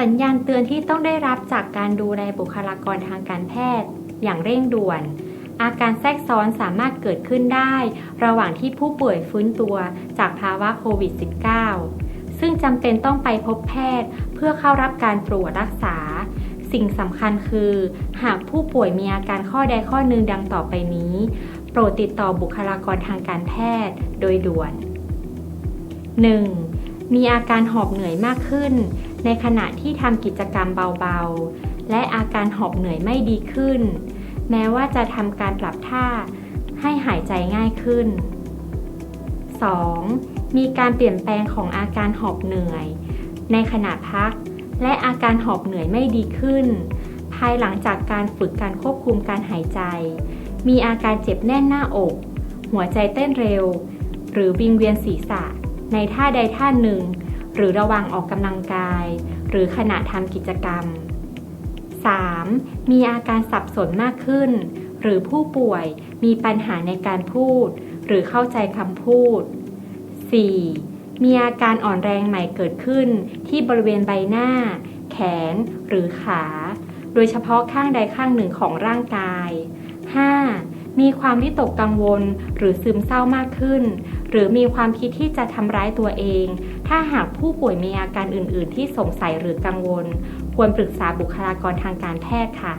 สัญญาณเตือนที่ต้องได้รับจากการดูแลบุคลากรทางการแพทย์ อย่างเร่งด่วน อาการแทรกซ้อนสามารถเกิดขึ้นได้ ระหว่างที่ผู้ป่วยฟื้นตัวจากภาวะโควิด -19 ซึ่งจำเป็นต้องไปพบแพทย์เพื่อเข้ารับการตรวจรักษา สิ่งสำคัญคือ หากผู้ป่วยมีอาการข้อใดข้อหนึ่งดังต่อไปนี้ โปรดติดต่อบุคลากรทางการแพทย์โดยด่วน 1. มีอาการหอบเหนื่อยมากขึ้น ในขณะที่ทำกิจกรรมเบาๆ และอาการหอบเหนื่อยไม่ดีขึ้น แม้ว่าจะทำการปรับท่าให้หายใจง่ายขึ้น 2. มีการเปลี่ยนแปลงของอาการหอบเหนื่อย ในขณะพัก และอาการหอบเหนื่อยไม่ดีขึ้น ภายหลังจากการฝึกการควบคุมการหายใจ มีอาการเจ็บแน่นหน้าอก หัวใจเต้นเร็ว หรือวิงเวียนศีรษะ ในท่าใดท่าหนึ่ง หรือระหว่างออกกำลังกาย หรือขณะทำกิจกรรม 3. มีอาการสับสนมากขึ้น หรือผู้ป่วยมีปัญหาในการพูด หรือเข้าใจคำพูด 4. มีอาการอ่อนแรงใหม่เกิดขึ้นที่บริเวณใบหน้า แขน หรือขา โดยเฉพาะข้างใดข้างหนึ่งของร่างกาย 5. มีความวิตกกังวลหรือซึมเศร้ามากขึ้น หรือมีความคิดที่จะทำร้ายตัวเอง ถ้าหากผู้ป่วยมีอาการอื่น ๆ ที่สงสัยหรือกังวล ควรปรึกษาบุคลากรทางการแพทย์ค่ะ